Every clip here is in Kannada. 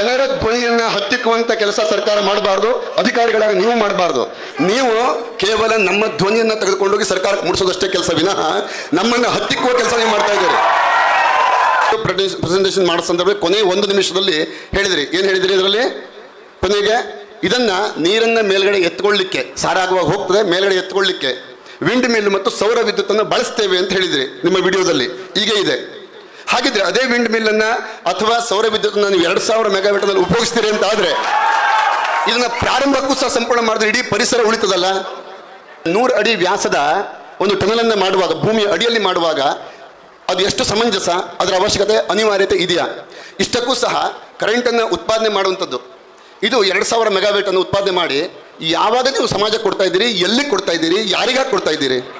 ಜನರ ಧ್ವನಿಯನ್ನ ಹತ್ತಿಕ್ಕುವಂತ ಕೆಲಸ ಸರ್ಕಾರ ಮಾಡಬಾರ್ದು, ಅಧಿಕಾರಿಗಳಾಗ ನೀವು ಮಾಡಬಾರ್ದು. ನೀವು ಕೇವಲ ನಮ್ಮ ಧ್ವನಿಯನ್ನ ತೆಗೆದುಕೊಂಡೋಗಿ ಸರ್ಕಾರಕ್ಕೆ ಮುಡಿಸೋದಷ್ಟೇ ಕೆಲಸ ವಿನಃ ನಮ್ಮನ್ನ ಹತ್ತಿಕ್ಕುವ ಕೆಲಸ ನೀವು ಮಾಡ್ತಾ ಇದ್ದೀರಿ. ಪ್ರೆಸೆಂಟೇಷನ್ ಮಾಡೋ ಸಂದರ್ಭ ಕೊನೆ ಒಂದು ನಿಮಿಷದಲ್ಲಿ ಹೇಳಿದ್ರಿ. ಏನು ಹೇಳಿದ್ರಿ ಇದರಲ್ಲಿ? ಕೊನೆಗೆ ಇದನ್ನ ನೀರನ್ನ ಮೇಲ್ಗಡೆ ಎತ್ಕೊಳ್ಳಿಕ್ಕೆ, ಸಾರಾಗುವಾಗ ಹೋಗ್ತದೆ, ಮೇಲ್ಗಡೆ ಎತ್ಕೊಳ್ಳಿಕ್ಕೆ. ವಿಂಡ್ ಮಿಲ್ ಮತ್ತು ಸೌರ ವಿದ್ಯುತ್ತನ್ನು ಬಳಸ್ತೇವೆ ಅಂತ ಹೇಳಿದ್ರಿ ನಿಮ್ಮ ವಿಡಿಯೋದಲ್ಲಿ. ಈಗ ಇದೆ. ಹಾಗಿದ್ರೆ ಅದೇ ವಿಂಡ್ ಮಿಲ್ ಅನ್ನ ಅಥವಾ ಸೌರ ವಿದ್ಯುತ್ ನೀವು ಎರಡು ಸಾವಿರ ಮೆಗಾವೇಟಲ್ಲಿ ಉಪಯೋಗಿಸ್ತೀರಿ ಅಂತ ಆದ್ರೆ, ಇದನ್ನ ಪ್ರಾರಂಭಕ್ಕೂ ಸಹ ಸಂಪೂರ್ಣ ಮಾಡಿದ್ರೆ ಇಡೀ ಪರಿಸರ ಉಳಿತದಲ್ಲ? ನೂರು ಅಡಿ ವ್ಯಾಸದ ಒಂದು ಟನಲ್ ಅನ್ನ ಮಾಡುವಾಗ, ಭೂಮಿಯ ಅಡಿಯಲ್ಲಿ ಮಾಡುವಾಗ ಅದು ಎಷ್ಟು ಸಮಂಜಸ, ಅದರ ಅವಶ್ಯಕತೆ ಅನಿವಾರ್ಯತೆ ಇದೆಯಾ? ಇಷ್ಟಕ್ಕೂ ಸಹ ಕರೆಂಟನ್ನು ಉತ್ಪಾದನೆ ಮಾಡುವಂಥದ್ದು. ಇದು ಎರಡು ಸಾವಿರ ಮೆಗಾವೇಟ್ ಅನ್ನು ಉತ್ಪಾದನೆ ಮಾಡಿ, ಯಾವಾಗ ನೀವು ಸಮಾಜಕ್ಕೆ ಕೊಡ್ತಾ ಇದ್ದೀರಿ, ಎಲ್ಲಿ ಕೊಡ್ತಾ ಇದ್ದೀರಿ, ಯಾರಿಗಾಗಿ ಕೊಡ್ತಾ ಇದ್ದೀರಿ?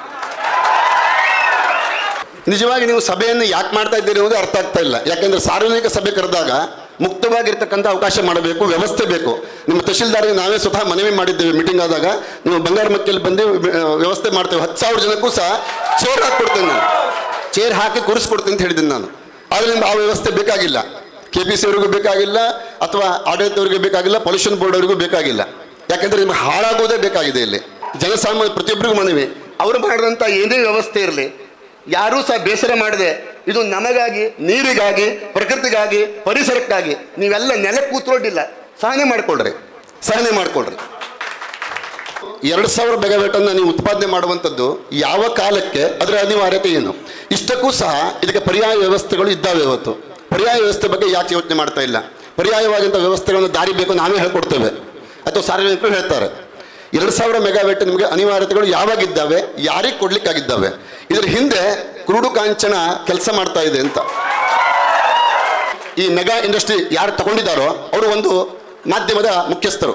ನಿಜವಾಗಿ ನೀವು ಸಭೆಯನ್ನು ಯಾಕೆ ಮಾಡ್ತಾ ಇದ್ದೀರಿ ಅನ್ನೋದು ಅರ್ಥ ಆಗ್ತಾ ಇಲ್ಲ. ಯಾಕೆಂದ್ರೆ ಸಾರ್ವಜನಿಕ ಸಭೆ ಕರೆದಾಗ ಮುಕ್ತವಾಗಿರ್ತಕ್ಕಂಥ ಅವಕಾಶ ಮಾಡಬೇಕು, ವ್ಯವಸ್ಥೆ ಬೇಕು. ನಿಮ್ಮ ತಹಶೀಲ್ದಾರ್ಗೆ ನಾವೇ ಸ್ವತಃ ಮನವಿ ಮಾಡಿದ್ದೇವೆ, ಮೀಟಿಂಗ್ ಆದಾಗ. ನೀವು ಬಂಗಾರ ಮಕ್ಕಳಲ್ಲಿ ಬಂದು ವ್ಯವಸ್ಥೆ ಮಾಡ್ತೇವೆ. ಹತ್ತು ಸಾವಿರ ಜನಕ್ಕೂ ಸಹ ಚೇರ್ ಹಾಕಿಕೊಡ್ತೇನೆ ನಾನು. ಚೇರ್ ಹಾಕಿ ಕೂರಿಸ್ಕೊಡ್ತೀನಿ ಅಂತ ಹೇಳಿದ್ದೀನಿ ನಾನು. ನಿಮ್ಗೆ ಆ ವ್ಯವಸ್ಥೆ ಬೇಕಾಗಿಲ್ಲ. ಕೆ ಪಿ ಸಿ ಅವ್ರಿಗೂ ಬೇಕಾಗಿಲ್ಲ, ಅಥವಾ ಆಡಳಿತವ್ರಿಗೆ ಬೇಕಾಗಿಲ್ಲ, ಪೊಲ್ಯೂಷನ್ ಬೋರ್ಡ್ ಅವರಿಗೂ ಬೇಕಾಗಿಲ್ಲ. ಯಾಕಂದ್ರೆ ನಿಮ್ಗೆ ಹಾಳಾಗೋದೇ ಬೇಕಾಗಿದೆ ಇಲ್ಲಿ. ಜನಸಾಮಾನ್ಯ ಪ್ರತಿಯೊಬ್ಬರಿಗೂ ಮನವಿ. ಅವರು ಮಾಡಿದಂಥ ಏನೇ ವ್ಯವಸ್ಥೆ ಇರಲಿ ಯಾರೂ ಸಹ ಬೇಸರ ಮಾಡದೆ ಇದು ನಮಗಾಗಿ, ನೀರಿಗಾಗಿ, ಪ್ರಕೃತಿಗಾಗಿ, ಪರಿಸರಕ್ಕಾಗಿ ನೀವೆಲ್ಲ ನೆಲ ಕೂತ್ಕೊಂಡಿಲ್ಲ. ಸಹನೆ ಮಾಡ್ಕೊಳ್ರಿ ಸಹನೆ ಮಾಡ್ಕೊಳ್ರಿ. ಎರಡು ಸಾವಿರ ಮೆಗಾವೇಟನ್ನು ನೀವು ಉತ್ಪಾದನೆ ಮಾಡುವಂಥದ್ದು ಯಾವ ಕಾಲಕ್ಕೆ, ಅದರ ಅನಿವಾರ್ಯತೆ ಏನು? ಇಷ್ಟಕ್ಕೂ ಸಹ ಇದಕ್ಕೆ ಪರ್ಯಾಯ ವ್ಯವಸ್ಥೆಗಳು ಇದ್ದಾವೆ ಇವತ್ತು. ಪರ್ಯಾಯ ವ್ಯವಸ್ಥೆ ಬಗ್ಗೆ ಯಾಕೆ ಯೋಚನೆ ಮಾಡ್ತಾ ಇಲ್ಲ? ಪರ್ಯಾಯವಾದಂಥ ವ್ಯವಸ್ಥೆಗಳನ್ನು ದಾರಿ ಬೇಕು ನಾವೇ ಹೇಳ್ಕೊಡ್ತೇವೆ. ಅಥವಾ ಸಾರ್ವಜನಿಕರು ಹೇಳ್ತಾರೆ. ಎರಡು ಸಾವಿರ ಮೆಗಾವೇಟ್ ನಿಮಗೆ ಅನಿವಾರ್ಯತೆಗಳು ಯಾವಾಗಿದ್ದಾವೆ? ಯಾರಿಗೆ ಕೊಡ್ಲಿಕ್ಕಾಗಿದ್ದಾವೆ? ಇದರ ಹಿಂದೆ ಕ್ರೂಡು ಕಾಂಚನ ಕೆಲಸ ಮಾಡ್ತಾ ಇದೆ ಅಂತ. ಈ ಮೆಗಾ ಇಂಡಸ್ಟ್ರಿ ಯಾರು ತಗೊಂಡಿದ್ದಾರೋ ಅವರು ಒಂದು ಮಾಧ್ಯಮದ ಮುಖ್ಯಸ್ಥರು.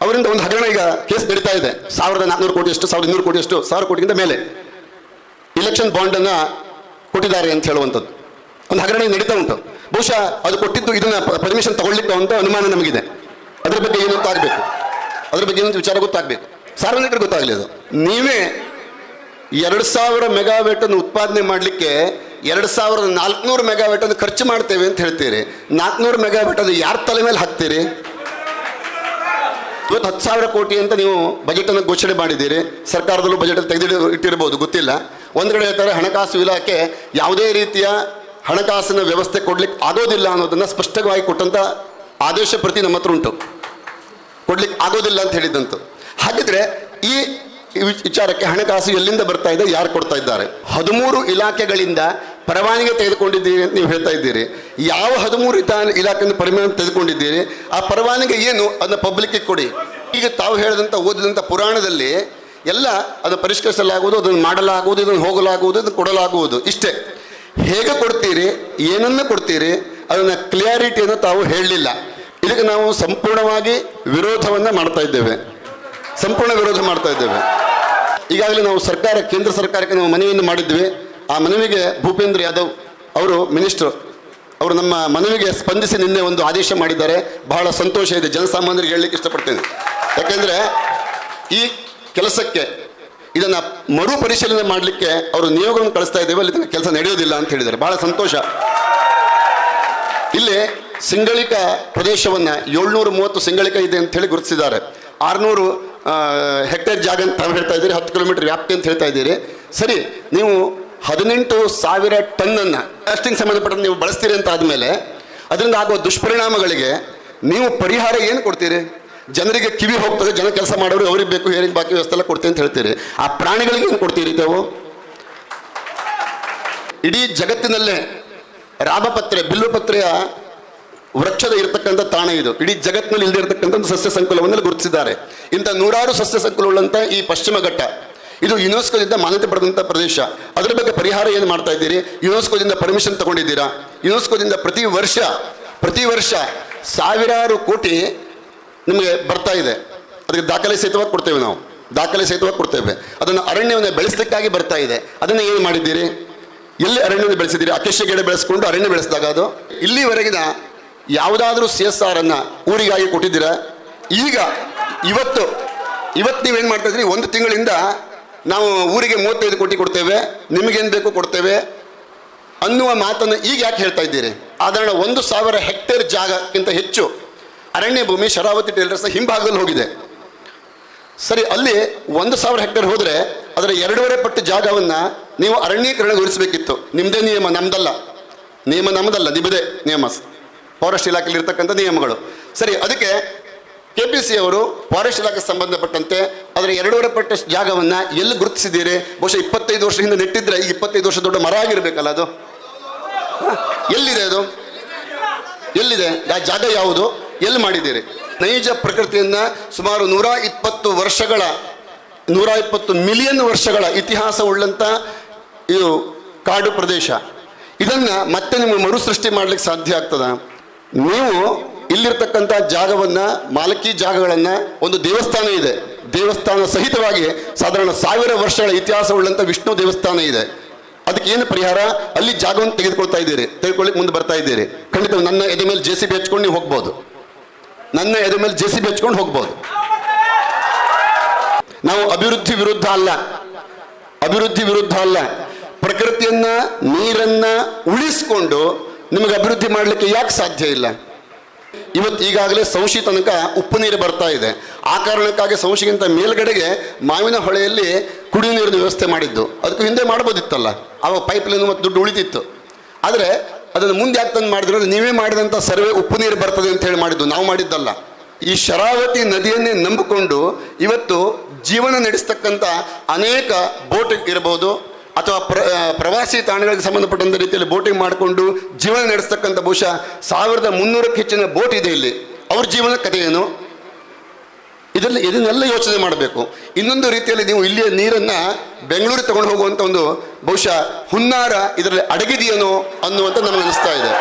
ಅವರಿಂದ ಒಂದು ಹಗರಣ ಈಗ ಕೇಸ್ ನಡೀತಾ ಇದೆ. ಸಾವಿರದ ನಾನ್ನೂರು ಕೋಟಿ ಎಷ್ಟು ಸಾವಿರದ ಇನ್ನೂರು ಕೋಟಿ ಎಷ್ಟು ಸಾವಿರ ಕೋಟಿಗಿಂತ ಮೇಲೆ. ಇಲೆಕ್ಷನ್ ಬಾಂಡನ್ನು ಕೊಟ್ಟಿದ್ದಾರೆ ಅಂತ ಹೇಳುವಂಥದ್ದು. ಒಂದು ಹಗರಣ ನಡೀತಾ ಉಂಟು. ಬಹುಶಃ ಅದು ಕೊಟ್ಟಿದ್ದು ಇದನ್ನ ಪರ್ಮಿಷನ್ ತಗೊಳ್ಲಿಕ್ಕೆ ಅಂತ ಅನುಮಾನ ನಮಗಿದೆ. ಅದ್ರ ಬಗ್ಗೆ ಏನು ಆಗಬೇಕು. ಅದ್ರ ಬಗ್ಗೆ ಏನಂತ ವಿಚಾರ ಗೊತ್ತಾಗಬೇಕು. ಸಾರ್ವಜನಿಕರಿಗೆ ಗೊತ್ತಾಗಲಿ ಅದು. ನೀವೇ ಎರಡು ಸಾವಿರ ಅನ್ನು ಉತ್ಪಾದನೆ ಮಾಡಲಿಕ್ಕೆ ಎರಡು ಸಾವಿರದ ನಾಲ್ಕುನೂರು ಮೆಗಾವೆಟನ್ನು ಖರ್ಚು ಮಾಡ್ತೇವೆ ಅಂತ ಹೇಳ್ತೀರಿ. ನಾಲ್ಕುನೂರು ಮೆಗಾವೆಟನ್ನು ಯಾರ ತಲೆ ಮೇಲೆ ಹಾಕ್ತೀರಿ? ಇವತ್ತು ಹತ್ತು ಸಾವಿರ ಕೋಟಿ ಅಂತ ನೀವು ಬಜೆಟನ್ನು ಘೋಷಣೆ ಮಾಡಿದ್ದೀರಿ. ಸರ್ಕಾರದಲ್ಲೂ ಬಜೆಟ್ ತೆಗೆದಿಡ ಇಟ್ಟಿರ್ಬೋದು, ಗೊತ್ತಿಲ್ಲ. ಒಂದು ಕಡೆ ಹೇಳ್ತಾರೆ, ಹಣಕಾಸು ಇಲಾಖೆ ಯಾವುದೇ ರೀತಿಯ ಹಣಕಾಸಿನ ವ್ಯವಸ್ಥೆ ಕೊಡ್ಲಿಕ್ಕೆ ಆಗೋದಿಲ್ಲ ಅನ್ನೋದನ್ನ ಸ್ಪಷ್ಟವಾಗಿ ಕೊಟ್ಟಂತ ಆದೇಶ ಪ್ರತಿ ನಮ್ಮ ಹತ್ರ ಉಂಟು. ಕೊಡ್ಲಿಕ್ಕೆ ಆಗೋದಿಲ್ಲ ಅಂತ ಹೇಳಿದ್ದಂತು ಹಾಗಿದ್ರೆ ಈ ವಿಚಾರಕ್ಕೆ ಹಣಕಾಸು ಎಲ್ಲಿಂದ ಬರ್ತಾ ಇದೆ, ಯಾರು ಕೊಡ್ತಾ ಇದ್ದಾರೆ? ಹದಿಮೂರು ಇಲಾಖೆಗಳಿಂದ ಪರವಾನಗಿ ತೆಗೆದುಕೊಂಡಿದ್ದೀರಿ ಅಂತ ನೀವು ಹೇಳ್ತಾ ಇದ್ದೀರಿ. ಯಾವ ಹದಿಮೂರು ಇಲಾಖೆಯಿಂದ ಪರಿಮಾಣ ತೆಗೆದುಕೊಂಡಿದ್ದೀರಿ? ಆ ಪರವಾನಗಿ ಏನು? ಅದನ್ನ ಪಬ್ಲಿಕ್ಗೆ ಕೊಡಿ. ಈಗ ತಾವು ಹೇಳಿದಂಥ ಓದಿದಂಥ ಪುರಾಣದಲ್ಲಿ ಎಲ್ಲ ಅದನ್ನು ಪರಿಷ್ಕರಿಸಲಾಗುವುದು, ಅದನ್ನು ಮಾಡಲಾಗುವುದು, ಇದನ್ನು ಹೋಗಲಾಗುವುದು, ಇದನ್ನು ಕೊಡಲಾಗುವುದು. ಇಷ್ಟೇ. ಹೇಗೆ ಕೊಡ್ತೀರಿ? ಏನನ್ನ ಕೊಡ್ತೀರಿ? ಅದನ್ನು ಕ್ಲಿಯಾರಿಟಿಯನ್ನು ತಾವು ಹೇಳಲಿಲ್ಲ. ಇದಕ್ಕೆ ನಾವು ಸಂಪೂರ್ಣವಾಗಿ ವಿರೋಧವನ್ನು ಮಾಡ್ತಾ ಇದ್ದೇವೆ. ಸಂಪೂರ್ಣ ವಿರೋಧ ಮಾಡ್ತಾ ಇದ್ದೇವೆ. ಈಗಾಗಲೇ ನಾವು ಸರ್ಕಾರ, ಕೇಂದ್ರ ಸರ್ಕಾರಕ್ಕೆ ನಾವು ಮನವಿಯನ್ನು ಮಾಡಿದ್ವಿ. ಆ ಮನವಿಗೆ ಭೂಪೇಂದ್ರ ಯಾದವ್ ಅವರು ಮಿನಿಸ್ಟರ್, ಅವರು ನಮ್ಮ ಮನವಿಗೆ ಸ್ಪಂದಿಸಿ ನಿನ್ನೆ ಒಂದು ಆದೇಶ ಮಾಡಿದ್ದಾರೆ. ಬಹಳ ಸಂತೋಷ ಇದೆ. ಜನಸಾಮಾನ್ಯರಿಗೆ ಹೇಳಲಿಕ್ಕೆ ಇಷ್ಟಪಡ್ತೇನೆ. ಯಾಕೆಂದರೆ ಈ ಕೆಲಸಕ್ಕೆ, ಇದನ್ನು ಮರು ಪರಿಶೀಲನೆ ಮಾಡಲಿಕ್ಕೆ ಅವರು ನಿಯೋಗವನ್ನು ಕಳಿಸ್ತಾ ಇದ್ದೇವೆ. ಅಲ್ಲಿ ಕೆಲಸ ನಡೆಯೋದಿಲ್ಲ ಅಂತ ಹೇಳಿದ್ದಾರೆ. ಬಹಳ ಸಂತೋಷ. ಇಲ್ಲಿ ಸಿಂಗಳಿಕ ಪ್ರದೇಶವನ್ನು ಏಳ್ನೂರ ಮೂವತ್ತು ಸಿಂಗಳಿಕ ಇದೆ ಅಂತ ಹೇಳಿ ಗುರುತಿಸಿದ್ದಾರೆ. ಆರ್ನೂರು ಹೆಕ್ಟೇರ್ ಜಾಗ ಅಂತ ತಾವು ಹೇಳ್ತಾ ಇದ್ದೀರಿ, ಹತ್ತು ಕಿಲೋಮೀಟರ್ ವ್ಯಾಪ್ತಿ ಅಂತ ಹೇಳ್ತಾ ಇದ್ದೀರಿ. ಸರಿ, ನೀವು ಹದಿನೆಂಟು ಸಾವಿರ ಟನ್ನನ್ನು ಪ್ಲಾಸ್ಟಿಂಗ್ ಸಂಬಂಧಪಟ್ಟ ನೀವು ಬಳಸ್ತೀರಿ ಅಂತ ಆದಮೇಲೆ ಅದರಿಂದ ಆಗುವ ದುಷ್ಪರಿಣಾಮಗಳಿಗೆ ನೀವು ಪರಿಹಾರ ಏನು ಕೊಡ್ತೀರಿ? ಜನರಿಗೆ ಕಿವಿ ಹೋಗ್ತದೆ, ಜನ ಕೆಲಸ ಮಾಡೋರು ಅವ್ರಿಗೆ ಬೇಕು, ಹೇರಿಗೆ ಬಾಕಿ ವ್ಯವಸ್ಥೆ ಎಲ್ಲ ಕೊಡ್ತೀನಿ ಅಂತ ಹೇಳ್ತೀರಿ. ಆ ಪ್ರಾಣಿಗಳಿಗೆ ಏನು ಕೊಡ್ತೀರಿ ತಾವು? ಇಡೀ ಜಗತ್ತಿನಲ್ಲೇ ರಾಮಪತ್ರೆ ಬಿಲ್ಲುಪತ್ರೆಯ ವೃಕ್ಷದ ಇರತಕ್ಕಂಥ ತಾಣ ಇದು. ಇಡೀ ಜಗತ್ತಿನಲ್ಲಿ ಇಲ್ಲದೆ ಇರತಕ್ಕಂಥ ಸಸ್ಯ ಸಂಕುಲವನ್ನು ಗುರುತಿಸಿದ್ದಾರೆ. ಇಂಥ ನೂರಾರು ಸಸ್ಯ ಸಂಕುಲವುಳ್ಳಂಥ ಈ ಪಶ್ಚಿಮ ಘಟ್ಟ, ಇದು ಯುನೆಸ್ಕೋದಿಂದ ಮಾನ್ಯತೆ ಪಡೆದಂಥ ಪ್ರದೇಶ. ಅದರ ಬಗ್ಗೆ ಪರಿಹಾರ ಏನು ಮಾಡ್ತಾ ಇದ್ದೀರಿ? ಯುನೆಸ್ಕೋದಿಂದ ಪರ್ಮಿಷನ್ ತಗೊಂಡಿದ್ದೀರಾ? ಯುನೆಸ್ಕೋದಿಂದ ಪ್ರತಿ ವರ್ಷ ಪ್ರತಿ ವರ್ಷ ಸಾವಿರಾರು ಕೋಟಿ ನಿಮಗೆ ಬರ್ತಾ ಇದೆ. ಅದಕ್ಕೆ ದಾಖಲೆ ಸಹಿತವಾಗಿ ಕೊಡ್ತೇವೆ ನಾವು. ದಾಖಲೆ ಸಹಿತವಾಗಿ ಕೊಡ್ತೇವೆ. ಅದನ್ನು ಅರಣ್ಯವನ್ನು ಬೆಳೆಸಲಿಕ್ಕಾಗಿ ಬರ್ತಾ ಇದೆ. ಅದನ್ನು ಏನು ಮಾಡಿದ್ದೀರಿ? ಎಲ್ಲಿ ಅರಣ್ಯವನ್ನು ಬೆಳೆಸಿದ್ದೀರಿ? ಅಕೇಶ ಗಿಡ ಬೆಳೆಸ್ಕೊಂಡು ಅರಣ್ಯ ಬೆಳೆಸಿದಾಗ ಅದು? ಇಲ್ಲಿವರೆಗಿನ ಯಾವುದಾದ್ರೂ ಸಿ ಎಸ್ ಆರ್ ಅನ್ನ ಊರಿಗಾಗಿ ಕೊಟ್ಟಿದ್ದೀರಾ? ಈಗ, ಇವತ್ತು ಇವತ್ತು ನೀವೇನು ಮಾಡ್ತಾ ಇದ್ರಿ? ಒಂದು ತಿಂಗಳಿಂದ ನಾವು ಊರಿಗೆ ಮೂವತ್ತೈದು ಕೋಟಿ ಕೊಡ್ತೇವೆ, ನಿಮಗೇನು ಬೇಕು ಕೊಡ್ತೇವೆ ಅನ್ನುವ ಮಾತನ್ನು ಈಗ ಯಾಕೆ ಹೇಳ್ತಾ ಇದ್ದೀರಿ? ಸಾಧಾರಣ ಒಂದು ಸಾವಿರ ಹೆಕ್ಟೇರ್ ಜಾಗಕ್ಕಿಂತ ಹೆಚ್ಚು ಅರಣ್ಯ ಭೂಮಿ ಶರಾವತಿ ಟೇಲರ್ಸ್ ಹಿಂಭಾಗದಲ್ಲಿ ಹೋಗಿದೆ. ಸರಿ, ಅಲ್ಲಿ ಒಂದು ಸಾವಿರ ಹೆಕ್ಟೇರ್ ಹೋದರೆ ಅದರ ಎರಡೂವರೆ ಪಟ್ಟು ಜಾಗವನ್ನು ನೀವು ಅರಣ್ಯೀಕರಣಗೊಳಿಸಬೇಕಿತ್ತು. ನಿಮ್ಮದೇ ನಿಯಮ ನಮ್ಮದಲ್ಲ ನಿಯಮ ನಮ್ಮದಲ್ಲ ನಿಮ್ಮದೇ ನಿಯಮ. ಫಾರೆಸ್ಟ್ ಇಲಾಖೆಯಲ್ಲಿ ಇರ್ತಕ್ಕಂಥ ನಿಯಮಗಳು. ಸರಿ, ಅದಕ್ಕೆ ಕೆ ಪಿ ಸಿ ಅವರು ಫಾರೆಸ್ಟ್ ಇಲಾಖೆ ಸಂಬಂಧಪಟ್ಟಂತೆ ಅದರ ಎರಡೂವರೆ ಪಟ್ಟ ಜಾಗವನ್ನು ಎಲ್ಲಿ ಗುರುತಿಸಿದ್ದೀರಿ? ಬಹುಶಃ ಇಪ್ಪತ್ತೈದು ವರ್ಷ ಹಿಂದೆ ನೆಟ್ಟಿದ್ರೆ ಈಗ ಇಪ್ಪತ್ತೈದು ವರ್ಷ ದೊಡ್ಡ ಮರ ಆಗಿರಬೇಕಲ್ಲ ಅದು? ಎಲ್ಲಿದೆ ಅದು? ಎಲ್ಲಿದೆ? ಆ ಜಾಗ ಯಾವುದು? ಎಲ್ಲಿ ಮಾಡಿದ್ದೀರಿ? ನೈಜ ಪ್ರಕೃತಿಯನ್ನ ಸುಮಾರು ನೂರ ಇಪ್ಪತ್ತು ವರ್ಷಗಳ ನೂರ ಇಪ್ಪತ್ತು ಮಿಲಿಯನ್ ವರ್ಷಗಳ ಇತಿಹಾಸ ಉಳ್ಳಂತ ಇದು ಕಾಡು ಪ್ರದೇಶ. ಇದನ್ನ ಮತ್ತೆ ನಿಮಗೆ ಮರುಸೃಷ್ಟಿ ಮಾಡ್ಲಿಕ್ಕೆ ಸಾಧ್ಯ ಆಗ್ತದ? ನೀವು ಇಲ್ಲಿರ್ತಕ್ಕಂಥ ಜಾಗವನ್ನ, ಮಾಲಕಿ ಜಾಗಗಳನ್ನ ಒಂದು ದೇವಸ್ಥಾನ ಇದೆ. ದೇವಸ್ಥಾನ ಸಹಿತವಾಗಿ ಸಾಧಾರಣ ಸಾವಿರ ವರ್ಷಗಳ ಇತಿಹಾಸವುಳ್ಳಂಥ ವಿಷ್ಣು ದೇವಸ್ಥಾನ ಇದೆ. ಅದಕ್ಕೆ ಏನು ಪರಿಹಾರ? ಅಲ್ಲಿ ಜಾಗವನ್ನು ತೆಗೆದುಕೊಳ್ತಾ ಇದ್ದೀರಿ. ತೆಗೆದುಕೊಳ್ಳಿಕ್ಕೆ ಮುಂದೆ ಬರ್ತಾ ಇದ್ದೀರಿ. ಖಂಡಿತ ನನ್ನ ಎದೆ ಮೇಲೆ ಜೆ ಸಿ ಬಿ ಹಚ್ಕೊಂಡು ನೀವು ಹೋಗ್ಬೋದು. ನನ್ನ ಎದೆ ಮೇಲೆ ಜೆ ಸಿ ಬಿ ಹಚ್ಕೊಂಡು ಹೋಗ್ಬೋದು. ನಾವು ಅಭಿವೃದ್ಧಿ ವಿರುದ್ಧ ಅಲ್ಲ. ಅಭಿವೃದ್ಧಿ ವಿರುದ್ಧ ಅಲ್ಲ. ಪ್ರಕೃತಿಯನ್ನ, ನೀರನ್ನ ಉಳಿಸ್ಕೊಂಡು ನಿಮಗೆ ಅಭಿವೃದ್ಧಿ ಮಾಡಲಿಕ್ಕೆ ಯಾಕೆ ಸಾಧ್ಯ ಇಲ್ಲ? ಇವತ್ತು ಈಗಾಗಲೇ ಸಂಶಿ ತನಕ ಉಪ್ಪು ನೀರು ಬರ್ತಾ ಇದೆ. ಆ ಕಾರಣಕ್ಕಾಗಿ ಸಂಶಿಗಿಂತ ಮೇಲ್ಗಡೆಗೆ ಮಾವಿನ ಹೊಳೆಯಲ್ಲಿ ಕುಡಿಯುವ ನೀರಿನ ವ್ಯವಸ್ಥೆ ಮಾಡಿದ್ದು. ಅದಕ್ಕೂ ಹಿಂದೆ ಮಾಡ್ಬೋದಿತ್ತಲ್ಲ? ಆವಾಗ ಪೈಪ್ ಲೈನ್ ಮತ್ತು ದುಡ್ಡು ಉಳಿತಿತ್ತು ಆದರೆ ಅದನ್ನು ಮುಂದೆ ಯಾಕೆ ತಂದು ಮಾಡಿದ್ರು ನೀವೇ ಮಾಡಿದಂಥ ಸರ್ವೆ ಉಪ್ಪು ನೀರು ಬರ್ತದೆ ಅಂತ ಹೇಳಿ ಮಾಡಿದ್ದು. ನಾವು ಮಾಡಿದ್ದಲ್ಲ. ಈ ಶರಾವತಿ ನದಿಯನ್ನೇ ನಂಬಿಕೊಂಡು ಇವತ್ತು ಜೀವನ ನಡೆಸ್ತಕ್ಕಂಥ ಅನೇಕ ಬೋಟ್ ಇರಬಹುದು ಅಥವಾ ಪ್ರ ಪ್ರವಾಸಿ ತಾಣಗಳಿಗೆ ಸಂಬಂಧಪಟ್ಟಂಥ ರೀತಿಯಲ್ಲಿ ಬೋಟಿಂಗ್ ಮಾಡಿಕೊಂಡು ಜೀವನ ನಡೆಸ್ತಕ್ಕಂಥ ಬಹುಶಃ ಸಾವಿರದ ಮುನ್ನೂರಕ್ಕೆ ಹೆಚ್ಚಿನ ಬೋಟ್ ಇದೆ ಇಲ್ಲಿ. ಅವ್ರ ಜೀವನ ಕಥೆ ಏನು? ಇದರಲ್ಲಿ ಇದನ್ನೆಲ್ಲ ಯೋಚನೆ ಮಾಡಬೇಕು. ಇನ್ನೊಂದು ರೀತಿಯಲ್ಲಿ ನೀವು ಇಲ್ಲಿಯ ನೀರನ್ನು ಬೆಂಗಳೂರಿಗೆ ತಗೊಂಡು ಹೋಗುವಂಥ ಒಂದು ಬಹುಶಃ ಹುನ್ನಾರ ಇದರಲ್ಲಿ ಅಡಗಿದೆಯೇನೋ ಅನ್ನುವಂಥ ನಮಗೆ ಅನಿಸ್ತಾ ಇದೆ.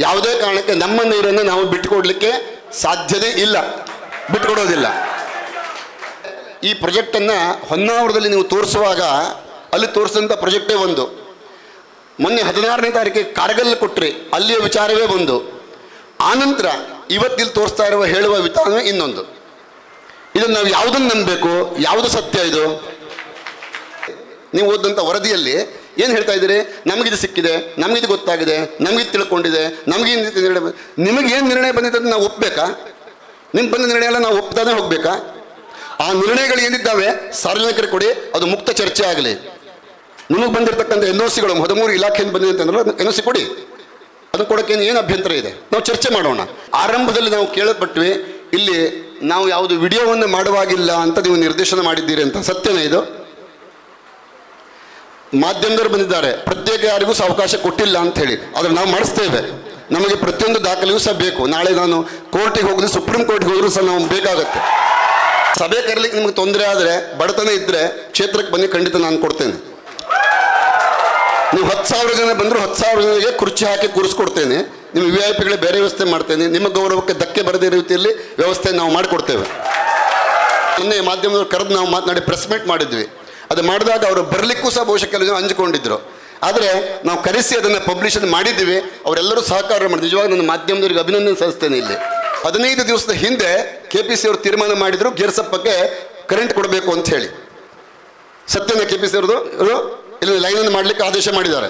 ಯಾವುದೇ ಕಾರಣಕ್ಕೆ ನಮ್ಮ ನೀರನ್ನು ನಾವು ಬಿಟ್ಟುಕೊಡ್ಲಿಕ್ಕೆ ಸಾಧ್ಯತೆ ಇಲ್ಲ. ಬಿಟ್ಟುಕೊಡೋದಿಲ್ಲ. ಈ ಪ್ರೊಜೆಕ್ಟನ್ನು ಹೊನ್ನಾವರದಲ್ಲಿ ನೀವು ತೋರಿಸುವಾಗ ಅಲ್ಲಿ ತೋರಿಸಿದಂಥ ಪ್ರಾಜೆಕ್ಟೇ ಒಂದು. ಮೊನ್ನೆ ಹದಿನಾರನೇ ತಾರೀಕಿಗೆ ಕಾರ್ಗಲ್ ಕೊಟ್ಟರೆ ಅಲ್ಲಿಯ ವಿಚಾರವೇ ಒಂದು. ಆನಂತರ ಇವತ್ತಿಲ್ಲಿ ತೋರಿಸ್ತಾ ಇರುವ ಹೇಳುವ ವಿಧಾನವೇ ಇನ್ನೊಂದು. ಇದನ್ನು ನಾವು ಯಾವುದನ್ನು ನಂಬಬೇಕು? ಯಾವುದು ಸತ್ಯ ಇದು? ನೀವು ಓದಿದಂಥ ವರದಿಯಲ್ಲಿ ಏನು ಹೇಳ್ತಾ ಇದ್ದೀರಿ? ನಮಗಿದು ಸಿಕ್ಕಿದೆ, ನಮಗಿದು ಗೊತ್ತಾಗಿದೆ, ನಮಗಿದು ತಿಳ್ಕೊಂಡಿದೆ, ನಮಗೆ ನಿಮಗೆ ಏನು ನಿರ್ಣಯ ಬಂದಿದೆ ಅಂತ ನಾವು ಒಪ್ಪಬೇಕಾ ನಿಮ್ಗೆ ಬಂದ ನಿರ್ಣಯ ಎಲ್ಲ ನಾವು ಒಪ್ತಾನೆ ಹೋಗಬೇಕಾ? ಆ ನಿರ್ಣಯಗಳು ಏನಿದ್ದಾವೆ? ಸಾರ್ವಜನಿಕರು ಕೊಡಿ, ಅದು ಮುಕ್ತ ಚರ್ಚೆ ಆಗಲಿ. ನಿಮಗೆ ಬಂದಿರತಕ್ಕಂಥ ಎನ್ ಓ ಸಿಗಳು ಹದಿಮೂರು ಇಲಾಖೆಯಿಂದ ಬಂದಿದೆ ಅಂತಂದ್ರೆ ಎನ್ ಒ ಸಿ ಕೊಡಿ. ಅದನ್ನು ಕೊಡೋಕೆ ಏನು ಅಭ್ಯಂತರ ಇದೆ? ನಾವು ಚರ್ಚೆ ಮಾಡೋಣ. ಆರಂಭದಲ್ಲಿ ನಾವು ಕೇಳಲ್ಪಟ್ವಿ, ಇಲ್ಲಿ ನಾವು ಯಾವುದು ವಿಡಿಯೋವನ್ನು ಮಾಡುವಾಗಿಲ್ಲ ಅಂತ ನೀವು ನಿರ್ದೇಶನ ಮಾಡಿದ್ದೀರಿ ಅಂತ. ಸತ್ಯನೇ ಇದು? ಮಾಧ್ಯಮದವರು ಬಂದಿದ್ದಾರೆ. ಪ್ರತ್ಯೇಕ ಯಾರಿಗೂ ಸಹ ಅವಕಾಶ ಕೊಟ್ಟಿಲ್ಲ ಅಂತ ಹೇಳಿ. ಆದರೆ ನಾವು ಮಾಡಿಸ್ತೇವೆ. ನಮಗೆ ಪ್ರತಿಯೊಂದು ದಾಖಲೆಯೂ ಸಹ ಬೇಕು. ನಾಳೆ ನಾನು ಕೋರ್ಟಿಗೆ ಹೋಗಿದ್ರೆ ಸುಪ್ರೀಂ ಕೋರ್ಟ್ಗೆ ಹೋದ್ರೂ ಸಹ ನಾವು ಬೇಕಾಗುತ್ತೆ. ಸಭೆ ಕರಲಿಕ್ಕೆ ನಿಮಗೆ ತೊಂದರೆ ಆದರೆ, ಬಡತನ ಇದ್ದರೆ ಕ್ಷೇತ್ರಕ್ಕೆ ಬನ್ನಿ, ಖಂಡಿತ ನಾನು ಕೊಡ್ತೇನೆ. ನೀವು ಹತ್ತು ಸಾವಿರ ಜನ ಬಂದರು ಹತ್ತು ಸಾವಿರ ಜನರಿಗೆ ಕುರ್ಚಿ ಹಾಕಿ ಕೂರಿಸ್ಕೊಡ್ತೇನೆ. ನಿಮ್ಮ ವಿ ಐ ಪಿಗಳಿಗೆ ಬೇರೆ ವ್ಯವಸ್ಥೆ ಮಾಡ್ತೇನೆ. ನಿಮ್ಮ ಗೌರವಕ್ಕೆ ಧಕ್ಕೆ ಬರದೇ ರೀತಿಯಲ್ಲಿ ವ್ಯವಸ್ಥೆ ನಾವು ಮಾಡಿಕೊಡ್ತೇವೆ. ಮೊನ್ನೆ ಮಾಧ್ಯಮದವ್ರು ಕರೆದು ನಾವು ಮಾತನಾಡಿ ಪ್ರೆಸ್ ಮೀಟ್ ಮಾಡಿದ್ವಿ. ಅದು ಮಾಡಿದಾಗ ಅವರು ಬರಲಿಕ್ಕೂ ಸಹ ಬಹುಶಃ ಕೆಲವು ಜನ ಹಂಚಿಕೊಂಡಿದ್ರು ಆದರೆ ನಾವು ಕರೆಸಿ ಅದನ್ನು ಪಬ್ಲಿಷನ್ ಮಾಡಿದ್ದೀವಿ. ಅವರೆಲ್ಲರೂ ಸಹಕಾರ ಮಾಡಿದ್ವಿ ನಿಜವಾಗ ನನ್ನ ಮಾಧ್ಯಮದವರಿಗೆ ಅಭಿನಂದನೆ ಸಲ್ಲಿಸ್ತೇನೆ ಇಲ್ಲಿ. ಹದಿನೈದು ದಿವಸದ ಹಿಂದೆ ಕೆ ಪಿ ಸಿ ಅವರು ತೀರ್ಮಾನ ಮಾಡಿದರು. ಗೇರ್ಸಪ್ಪಕ್ಕೆ ಕರೆಂಟ್ ಕೊಡಬೇಕು ಅಂತ ಹೇಳಿ. ಸತ್ಯನ ಕೆ ಪಿ ಸಿ ಅವ್ರದ್ದು? ಇಲ್ಲಿ ಲೈನನ್ನು ಮಾಡಲಿಕ್ಕೆ ಆದೇಶ ಮಾಡಿದ್ದಾರೆ.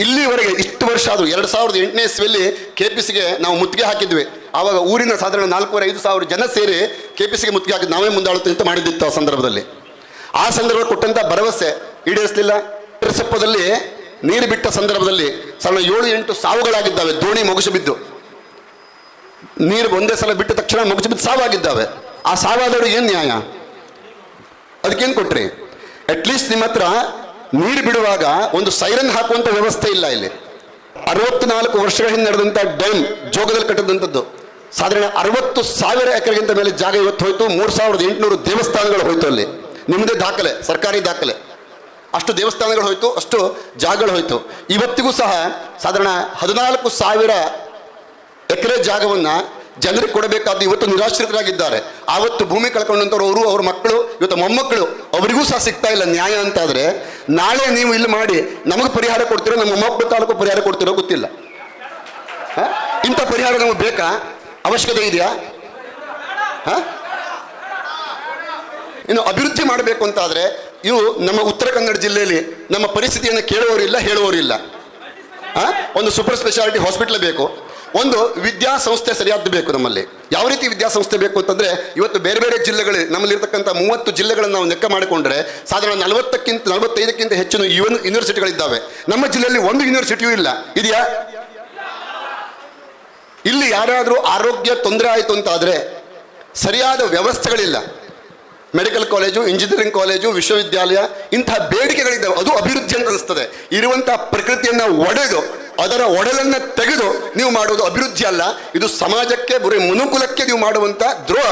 ಇಲ್ಲಿವರೆಗೆ ಇಷ್ಟು ವರ್ಷ ಆದರೂ, ಎರಡು ಸಾವಿರದ ಎಂಟನೇ ಇಸ್ವಿಯಲ್ಲಿ ಕೆ ಪಿ ಸಿಗೆ ನಾವು ಮುತ್ತಿಗೆ ಹಾಕಿದ್ವಿ. ಆವಾಗ ಊರಿನ ಸಾಧಾರಣ ನಾಲ್ಕೂವರೆ, ಐದು ಸಾವಿರ ಜನ ಸೇರಿ ಕೆ ಪಿ ಸಿಗೆ ಮುತ್ತಿಗೆ ಹಾಕಿದ್ದು ನಾವೇ ಮುಂದಾಳುತ್ತೆ ಅಂತ ಮಾಡಿದ್ದಿತ್ತು ಆ ಸಂದರ್ಭದಲ್ಲಿ. ಆ ಸಂದರ್ಭ ಕೊಟ್ಟಂಥ ಭರವಸೆ ಈಡೇರಿಸಲಿಲ್ಲ. ಸಪ್ಪದಲ್ಲಿ ನೀರು ಬಿಟ್ಟ ಸಂದರ್ಭದಲ್ಲಿ ಸಾವಿರದ ಏಳು, ಎಂಟು ಸಾವುಗಳಾಗಿದ್ದಾವೆ, ದೋಣಿ ಮೊಗಸು ಬಿದ್ದು. ನೀರು ಒಂದೇ ಸಲ ಬಿಟ್ಟ ತಕ್ಷಣ ಮುಗಿಸಿ ಬಿದ್ದು ಸಾವಾಗಿದ್ದಾವೆ. ಆ ಸಾವಾದವರು ಏನು ನ್ಯಾಯ? ಅದಕ್ಕೇನು ಕೊಟ್ರಿ? ಅಟ್ಲೀಸ್ಟ್ ನಿಮ್ಮ ಹತ್ರ ನೀರು ಬಿಡುವಾಗ ಒಂದು ಸೈರನ್ ಹಾಕುವಂತ ವ್ಯವಸ್ಥೆ ಇಲ್ಲ ಇಲ್ಲಿ. ಅರವತ್ನಾಲ್ಕು ವರ್ಷಗಳ ಹಿಂದೆ ನಡೆದಂಥ ಡ್ಯಾಮ್ ಜೋಗದಲ್ಲಿ ಕಟ್ಟಿದಂಥದ್ದು. ಸಾಧಾರಣ ಅರವತ್ತು ಸಾವಿರ ಎಕರೆಗಿಂತ ಮೇಲೆ ಜಾಗ ಇವತ್ತು ಹೋಯಿತು, ಮೂರು ಸಾವಿರದ ಎಂಟುನೂರು ದೇವಸ್ಥಾನಗಳು ಹೋಯಿತು ಅಲ್ಲಿ. ನಿಮ್ಮದೇ ದಾಖಲೆ, ಸರ್ಕಾರಿ ದಾಖಲೆ. ಅಷ್ಟು ದೇವಸ್ಥಾನಗಳು ಹೋಯಿತು, ಅಷ್ಟು ಜಾಗಗಳು ಹೋಯಿತು. ಇವತ್ತಿಗೂ ಸಹ ಸಾಧಾರಣ ಹದಿನಾಲ್ಕು ಸಾವಿರ ಎಕರೆ ಜಾಗವನ್ನ ಜನರಿಗೆ ಕೊಡಬೇಕಾದ ಇವತ್ತು ನಿರಾಶ್ರಿತರಾಗಿದ್ದಾರೆ ಆವತ್ತು ಭೂಮಿ ಕಳ್ಕೊಂಡಂಥವ್ರು ಅವರು, ಅವ್ರ ಮಕ್ಕಳು, ಇವತ್ತು ಮೊಮ್ಮಕ್ಕಳು, ಅವರಿಗೂ ಸಹ ಸಿಗ್ತಾ ಇಲ್ಲ ನ್ಯಾಯ ಅಂತಾದರೆ, ನಾಳೆ ನೀವು ಇಲ್ಲಿ ಮಾಡಿ, ನಮಗೆ ಪರಿಹಾರ ಕೊಡ್ತೀರೋ, ನಮ್ಮ ಮೊಮ್ಮಕ್ಕಳು ತಾಲೂಕು ಪರಿಹಾರ ಕೊಡ್ತೀರೋ ಗೊತ್ತಿಲ್ಲ? ಇಂಥ ಪರಿಹಾರ ನಮಗೆ ಬೇಕಾ ಅವಶ್ಯಕತೆ ಇದೆಯಾ? ಇನ್ನು ಅಭಿವೃದ್ಧಿ ಮಾಡಬೇಕು ಅಂತಾದರೆ, ಇವು ನಮ್ಮ ಉತ್ತರ ಕನ್ನಡ ಜಿಲ್ಲೆಯಲ್ಲಿ ನಮ್ಮ ಪರಿಸ್ಥಿತಿಯನ್ನು ಕೇಳುವವರಿಲ್ಲ, ಹೇಳುವವರಿಲ್ಲ? ಒಂದು ಸೂಪರ್ ಸ್ಪೆಷಾಲಿಟಿ ಹಾಸ್ಪಿಟ್ಲ್ ಬೇಕು ಒಂದು ವಿದ್ಯಾಸಂಸ್ಥೆ ಸರಿಯಾದ್ದು ಬೇಕು ನಮ್ಮಲ್ಲಿ. ಯಾವ ರೀತಿ ವಿದ್ಯಾಸಂಸ್ಥೆ ಬೇಕು ಅಂತಂದ್ರೆ, ಇವತ್ತು ಬೇರೆ ಬೇರೆ ಜಿಲ್ಲೆಗಳು ನಮ್ಮಲ್ಲಿರ್ತಕ್ಕಂಥ ಮೂವತ್ತು ಜಿಲ್ಲೆಗಳನ್ನು ನಾವು ಲೆಕ್ಕ ಮಾಡಿಕೊಂಡ್ರೆ, ಸಾಧಾರಣ ನಲವತ್ತಕ್ಕಿಂತ, ನಲವತ್ತೈದಕ್ಕಿಂತ ಹೆಚ್ಚಿನ ಯುವನ್ ಯೂನಿವರ್ಸಿಟಿಗಳಿದ್ದಾವೆ ನಮ್ಮ ಜಿಲ್ಲೆಯಲ್ಲಿ ಒಂದು ಯೂನಿವರ್ಸಿಟಿಯೂ ಇಲ್ಲ. ಇದೆಯಾ? ಇಲ್ಲಿ ಯಾರಾದರೂ ಆರೋಗ್ಯ ತೊಂದರೆ ಆಯಿತು ಅಂತಾದರೆ ಸರಿಯಾದ ವ್ಯವಸ್ಥೆಗಳಿಲ್ಲ. ಮೆಡಿಕಲ್ ಕಾಲೇಜು ಇಂಜಿನಿಯರಿಂಗ್ ಕಾಲೇಜು, ವಿಶ್ವವಿದ್ಯಾಲಯ ಇಂತಹ ಬೇಡಿಕೆಗಳಿದ್ದಾವೆ. ಅದು ಅಭಿವೃದ್ಧಿ ಅಂತ ಅನಿಸ್ತದೆ. ಇರುವಂತಹ ಪ್ರಕೃತಿಯನ್ನು ಒಡೆದು ಅದರ ಒಡಲನ್ನು ತೆಗೆದು ನೀವು ಮಾಡುವುದು ಅಭಿವೃದ್ಧಿ ಅಲ್ಲ, ಇದು ಸಮಾಜಕ್ಕೆ, ಬರೀ ಮನುಕುಲಕ್ಕೆ ನೀವು ಮಾಡುವಂತ ದ್ರೋಹ.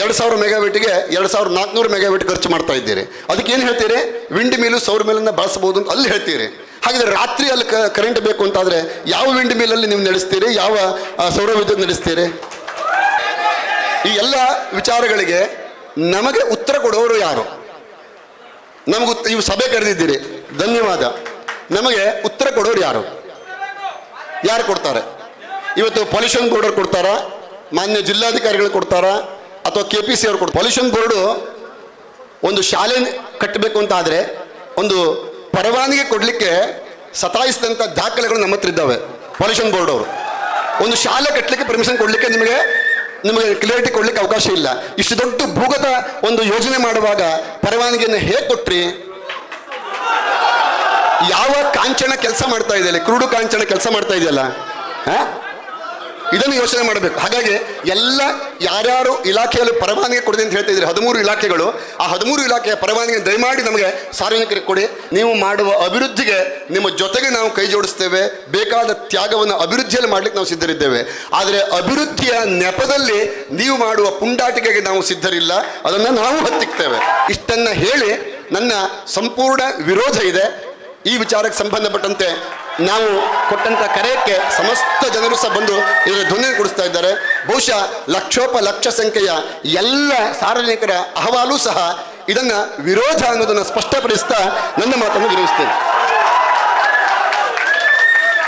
ಎರಡು ಸಾವಿರ ಮೆಗಾವೆಟ್ಗೆ ಎರಡು ಸಾವಿರದ ನಾಲ್ಕುನೂರು ಮೆಗಾವಿಟ್ ಖರ್ಚು ಮಾಡ್ತಾ ಇದ್ದೀರಿ. ಅದಕ್ಕೆ ಏನು ಹೇಳ್ತೀರಿ? ವಿಂಡ್ ಮಿಲ್ ಸೌರ ಮೇಲನ್ನು ಬಳಸಬಹುದು ಅಂತ ಅಲ್ಲಿ ಹೇಳ್ತೀರಿ. ಹಾಗಿದ್ರೆ ರಾತ್ರಿ ಅಲ್ಲಿ ಕರೆಂಟ್ ಬೇಕು ಅಂತಾದರೆ ಯಾವ ವಿಂಡ್ ಮಿಲಲ್ಲಿ ನೀವು ನಡೆಸ್ತೀರಿ? ಯಾವ ಸೌರ ವಿದ್ಯುತ್ ನಡೆಸ್ತೀರಿ? ಈ ಎಲ್ಲ ವಿಚಾರಗಳಿಗೆ ನಮಗೆ ಉತ್ತರ ಕೊಡೋರು ಯಾರು? ನಮಗೆ ನೀವು ಸಭೆ ಕರೆದಿದ್ದೀರಿ. ಧನ್ಯವಾದ. ನಮಗೆ ಉತ್ತರ ಕೊಡೋರು ಯಾರು? ಯಾರು ಕೊಡ್ತಾರೆ? ಇವತ್ತು ಪೊಲ್ಯೂಷನ್ ಬೋರ್ಡ್ ಕೊಡ್ತಾರ? ಮಾನ್ಯ ಜಿಲ್ಲಾಧಿಕಾರಿಗಳು ಕೊಡ್ತಾರಾ? ಅಥವಾ ಕೆ ಪಿ ಸಿ ಅವ್ರು ಕೊಡ್ತಾರೆ? ಪೊಲ್ಯೂಷನ್ ಬೋರ್ಡು ಒಂದು ಶಾಲೆ ಕಟ್ಟಬೇಕು ಅಂತ ಆದರೆ ಒಂದು ಪರವಾನಗಿ ಕೊಡಲಿಕ್ಕೆ ಸತಾಯಿಸಿದಂಥ ದಾಖಲೆಗಳು ನಮ್ಮ ಹತ್ರ ಇದ್ದಾವೆ ಪೊಲ್ಯೂಷನ್ ಬೋರ್ಡ್ ಅವರು. ಒಂದು ಶಾಲೆ ಕಟ್ಟಲಿಕ್ಕೆ ಪರ್ಮಿಷನ್ ಕೊಡಲಿಕ್ಕೆ ನಿಮಗೆ ನಿಮಗೆ ಕ್ಲಿಯರಿಟಿ ಕೊಡ್ಲಿಕ್ಕೆ ಅವಕಾಶ ಇಲ್ಲ. ಇಷ್ಟು ದೊಡ್ಡ ಭೂಗತ ಒಂದು ಯೋಜನೆ ಮಾಡುವಾಗ ಪರವಾನಿಗೆಯನ್ನು ಹೇಗೆ ಕೊಟ್ರಿ? ಯಾವ ಕಾಂಚನ ಕೆಲಸ ಮಾಡ್ತಾ ಇದೆಯಲ್ಲ, ಕ್ರೂಡು ಕಾಂಚನ ಕೆಲಸ ಮಾಡ್ತಾ ಇದೆಯಲ್ಲ ಇದನ್ನು ಯೋಚನೆ ಮಾಡಬೇಕು. ಹಾಗಾಗಿ ಎಲ್ಲ ಯಾರ್ಯಾರು ಇಲಾಖೆಯಲ್ಲಿ ಪರವಾನಗಿ ಕೊಡಿದೆ ಅಂತ ಹೇಳ್ತಾ ಇದ್ರೆ ಹದಿಮೂರು ಇಲಾಖೆಗಳು, ಆ ಹದಿಮೂರು ಇಲಾಖೆಯ ಪರವಾನಗಿ ದಯಮಾಡಿ ನಮಗೆ ಸಾರ್ವಜನಿಕರಿಗೆ ಕೊಡಿ. ನೀವು ಮಾಡುವ ಅಭಿವೃದ್ಧಿಗೆ ನಿಮ್ಮ ಜೊತೆಗೆ ನಾವು ಕೈ ಜೋಡಿಸ್ತೇವೆ. ಬೇಕಾದ ತ್ಯಾಗವನ್ನು ಅಭಿವೃದ್ಧಿಯಲ್ಲಿ ಮಾಡ್ಲಿಕ್ಕೆ ನಾವು ಸಿದ್ಧರಿದ್ದೇವೆ. ಆದರೆ ಅಭಿವೃದ್ಧಿಯ ನೆಪದಲ್ಲಿ ನೀವು ಮಾಡುವ ಪುಂಡಾಟಿಕೆಗೆ ನಾವು ಸಿದ್ಧರಿಲ್ಲ. ಅದನ್ನು ನಾವು ಹತ್ತಿಕ್ತೇವೆ. ಇಷ್ಟನ್ನು ಹೇಳಿ ನನ್ನ ಸಂಪೂರ್ಣ ವಿರೋಧ ಇದೆ. ಈ ವಿಚಾರಕ್ಕೆ ಸಂಬಂಧಪಟ್ಟಂತೆ ನಾವು ಕೊಟ್ಟಂತ ಕರೆಯಕ್ಕೆ ಸಮಸ್ತ ಜನರು ಸಹ ಬಂದು ಇದರ ಧ್ವನಿ ಕೊಡಿಸ್ತಾ ಇದ್ದಾರೆ. ಬಹುಶಃ ಲಕ್ಷೋಪ ಲಕ್ಷ ಸಂಖ್ಯೆಯ ಎಲ್ಲ ಸಾರ್ವಜನಿಕರ ಅಹವಾಲು ಸಹ ಇದನ್ನ ವಿರೋಧ ಅನ್ನೋದನ್ನು ಸ್ಪಷ್ಟಪಡಿಸ್ತಾ ನನ್ನ ಮಾತನ್ನು ವಿರೋಧಿಸ್ತೇನೆ